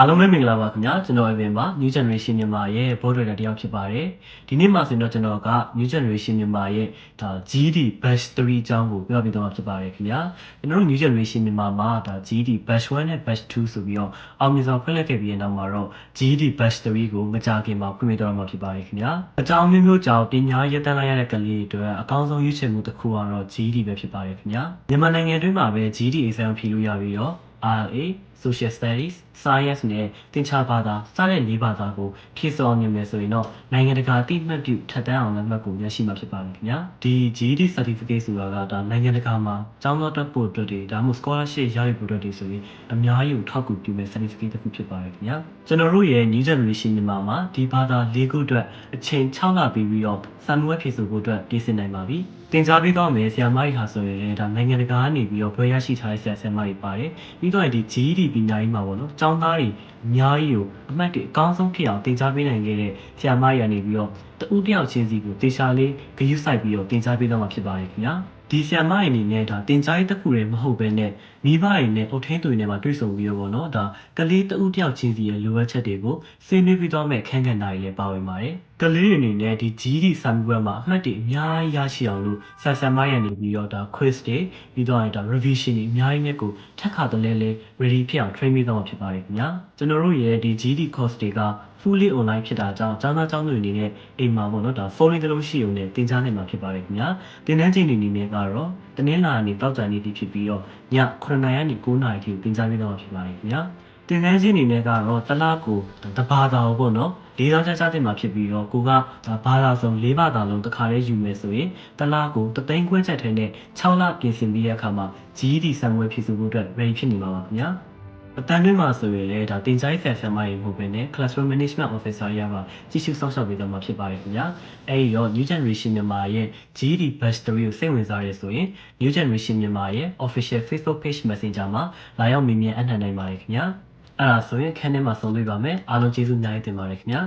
အားလုံးပဲမင်္ဂလာပါခင်ဗျာကျွန်တော်အပြင်ပါ New Generation မြန်မာရဲ့ board director တယောက်ဖြစ်ပါတယ်ဒီနေ့မှာဆိုရင်တော့ကျွန်တော်က New Generation မြန်မာရဲ့ဒါ GD Batch 3အကြောင်းကိုပြောပြပေးသွားမှာဖြစ်ပါတယ်ခင်ဗျာကျွန်တော်တို့ New Generation မြန်မာမှာဒါ GD Batch 1နဲ့ Batch 2ဆိုပြီးတော့အောင်မြင်စွာဖွင့်လှစ်ခဲ့ပြီးတဲ့နောက်မှာတော့ GD Batch 3ကိုမကြခင်မှာဖွင့်ပြသွားမှာဖြစ်ပါတယ်ခင်ဗျာအကြောင်းမျိုးမျိုးကြောင့်ပညာရေးတန်းလိုက်ရတဲ့ကလေးတွေအတွက်အကောင်းဆုံးရွေးချယ်မှုတစ်ခုကတော့ GD ပဲဖြစ်ပါတယ်ခင်ဗျာမြန်မာနိုင်ငံတွင်းမှာပဲ GD exam ဖြေလို့ရပြီးတော့ RA Social Studies Science နဲ့သင်္ချာဘာသာစတဲ့၄ဘာသာကိုဖြည့်စွမ်းနိုင်မယ်ဆိုရင်တော့နိုင်ငံတကာအသိမှတ်ပြုထပ်တန်းအောင်လက်မှတ်ကိုရရှိမှာဖြစ်ပါတယ်ခင်ဗျာဒီ GED certificate ဆိုတာကဒါနိုင်ငံတကာမှာကျောင်းသားတက်ဖို့အတွက်တွေဒါမှမဟုတ် scholarship ရယူဖို့အတွက်တွေဆိုရင်အများကြီးကိုထောက်ကူပြုမဲ့ certificate တစ်ခုဖြစ်ပါတယ်ခင်ဗျာကျွန်တော်တို့ရဲ့ new generation မြန်မာမှာဒီဘာသာ၄ခုအတွက်အချိန်6လပြီးပြီးတော့စာမေးပွဲဖြေဆိုဖို့အတွက်ပြင်ဆင်နိုင်ပါပြီတင် जा ပေးတော့မယ်ဆရာမကြီးဟာဆိုရင်လည်းဒါနိုင်ငံတကာကနေပြီးတော့ဘွဲရရှိထားတဲ့ဆရာဆရာမကြီးပါတယ်ပြီးတော့ဒီ GED ပညာရေးမှာပေါ့နော်ကျောင်းသားတွေအများကြီးကိုအမှတ်တွေအကောင်းဆုံးဖြစ်အောင်သင်ကြားပေးနိုင်ခဲ့တဲ့ဆရာမကြီးကနေပြီးတော့တူတယောက်ချင်းစီကိုတေချာလေးဂရုစိုက်ပြီးတော့သင်ကြားပေးတော့မှာဖြစ်ပါတယ်ခင်ဗျာဒီဆရာမအနေနဲ့ဒါတင် जा ရေးတစ်ခုတည်းမဟုတ်ဘဲနဲ့မိဘတွေနဲ့အုပ်ထင်းသူတွေနဲ့မှာတွေ့ဆုံပြီးတော့ဗောနော်ဒါကလေးတဦးတယောက်ချင်းစီရဲ့လိုအပ်ချက်တွေကိုဆွေးနွေးပြီးတော့မဲ့ခန်းကန်တာတွေလည်းပါဝင်ပါတယ် ကလေးတွေအနေနဲ့ဒီ GD စာမေးပွဲမှာအမှတ်တွေအများကြီးရရှိအောင်လို့ဆရာဆရာမရနေပြီးတော့ဒါ quiz တွေပြီးတော့ရင်ဒါ revision တွေအများကြီးနဲ့ကိုထက်ခါတလဲလဲ ready ဖြစ်အောင် train ပေးတော့မှာဖြစ်ပါတယ်ခင်ဗျာကျွန်တော်တို့ရဲ့ဒီ GD course တွေက fully online ဖြစ်တာကြောင့်ကျောင်းသားကျောင်းသူတွေအနေနဲ့အိမ်မှာပေါ့နော်ဒါ phone လေးတစ်လုံးရှိုံနဲ့တင် जा နိုင်မှာဖြစ်ပါတယ်ခင်ဗျာတင်တန်းချိန်တွေအနေနဲ့ကတော့တနင်္လာနေ့တောက်ကြနေ့တိဖြစ်ပြီးတော့ည9နာရီကနေ9နာရီထိတင် जा ပေးတော့မှာဖြစ်ပါတယ်ခင်ဗျာတင်တန်းချင်းအနေနဲ့ကတော့တစ်လားကိုတဘာသာကိုပေါ့နော် လေးသောင်းချာချတင်မှာဖြစ်ပြီးတော့ကိုကဒါဘာသာစုံ၄ဘာသာလုံးတစ်ခါလေးယူမယ်ဆိုရင်တစ်လားကိုတသိန်းခွဲချက်ထဲနဲ့6လပြင်ဆင်ပြီးတဲ့အခါမှာ GED ဆံငွေဖြည့်စုဖို့အတွက် ready ဖြစ်နေမှာပါခင်ဗျာအတန်းတွင်းမှာဆိုရင်လည်းဒါတင်ချိုင်းဆန်ဆန်မရေမှုပဲနဲ့ classroom management officer ရပါကြီးစုစောင့်ရှောက်ပေးတော့မှာဖြစ်ပါတယ်ခင်ဗျာအဲဒီတော့ new generation မြန်မာရဲ့ GED batch 3ကိုစိတ်ဝင်စားရဆိုရင် new generation မြန်မာရဲ့ official facebook page messenger မှာလာရောက်မေးမြန်းအနှံ့နိုင်ပါတယ်ခင်ဗျာ အဲ့ဒါဆိုရင်ခန်းထဲမှာဆုံတွေ့ပါမယ်အားလုံးကျေးဇူးအများကြီးတင်ပါတယ်ခင်ဗျာ